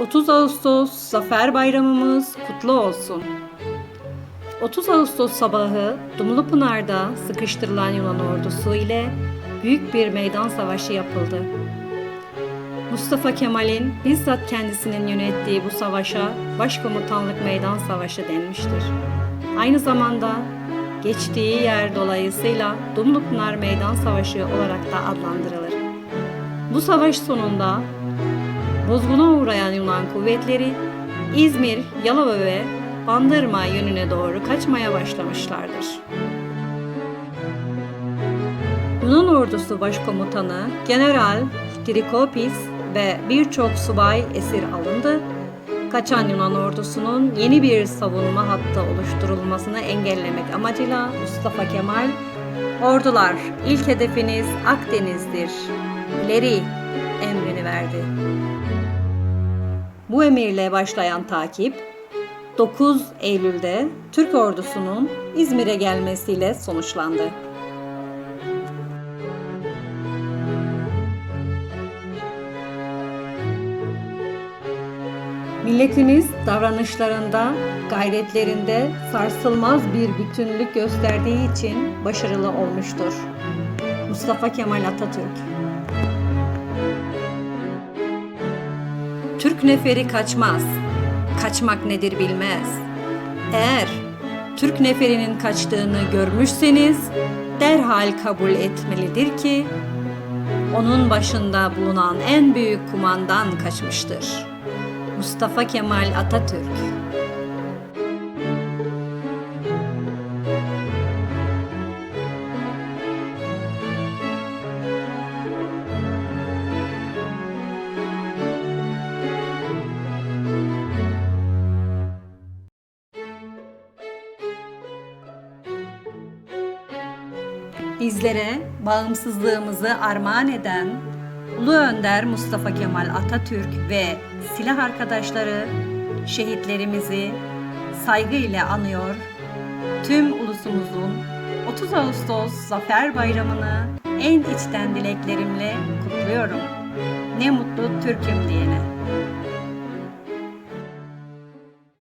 30 Ağustos Zafer Bayramımız kutlu olsun. 30 Ağustos sabahı Dumlupınar'da sıkıştırılan Yunan ordusu ile büyük bir meydan savaşı yapıldı. Mustafa Kemal'in bizzat kendisinin yönettiği bu savaşa Başkomutanlık Meydan Savaşı denmiştir. Aynı zamanda geçtiği yer dolayısıyla Dumlupınar Meydan Savaşı olarak da adlandırılır. Bu savaş sonunda bozguna uğrayan Yunan kuvvetleri İzmir, Yalova ve Bandırma yönüne doğru kaçmaya başlamışlardır. Yunan ordusu başkomutanı General Trikopis ve birçok subay esir alındı. Kaçan Yunan ordusunun yeni bir savunma hattı oluşturulmasını engellemek amacıyla Mustafa Kemal, Ordular, ilk hedefiniz Akdeniz'dir. İleri emrini verdi. Bu emirle başlayan takip 9 Eylül'de Türk ordusunun İzmir'e gelmesiyle sonuçlandı. Milletimiz davranışlarında, gayretlerinde sarsılmaz bir bütünlük gösterdiği için başarılı olmuştur. Mustafa Kemal Atatürk Türk neferi kaçmaz. Kaçmak nedir bilmez. Eğer Türk neferinin kaçtığını görmüşseniz derhal kabul etmelidir ki onun başında bulunan en büyük kumandan kaçmıştır. Mustafa Kemal Atatürk Bizlere bağımsızlığımızı armağan eden Ulu Önder Mustafa Kemal Atatürk ve silah arkadaşları şehitlerimizi saygıyla anıyor. Tüm ulusumuzun 30 Ağustos Zafer Bayramı'nı en içten dileklerimle kutluyorum. Ne mutlu Türk'üm diyene.